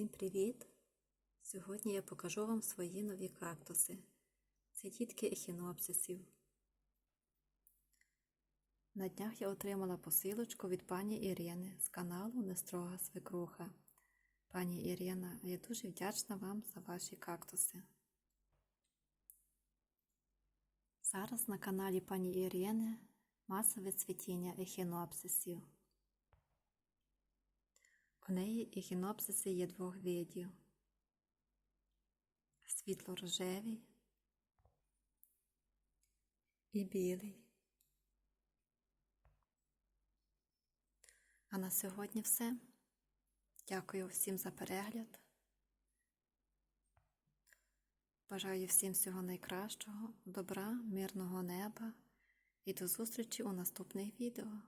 Всім привіт! Сьогодні я покажу вам свої нові кактуси. Це дітки ехінопсисів. На днях я отримала посилочку від пані Ірини з каналу Нестрога Свекруха. Пані Ірина, я дуже вдячна вам за ваші кактуси. Зараз на каналі пані Ірини масове цвітіння ехінопсисів. У неї ехінопсиси є двох видів. Світло-рожевий і білий. А на сьогодні все. Дякую всім за перегляд. Бажаю всім всього найкращого, добра, мирного неба і до зустрічі у наступних відео.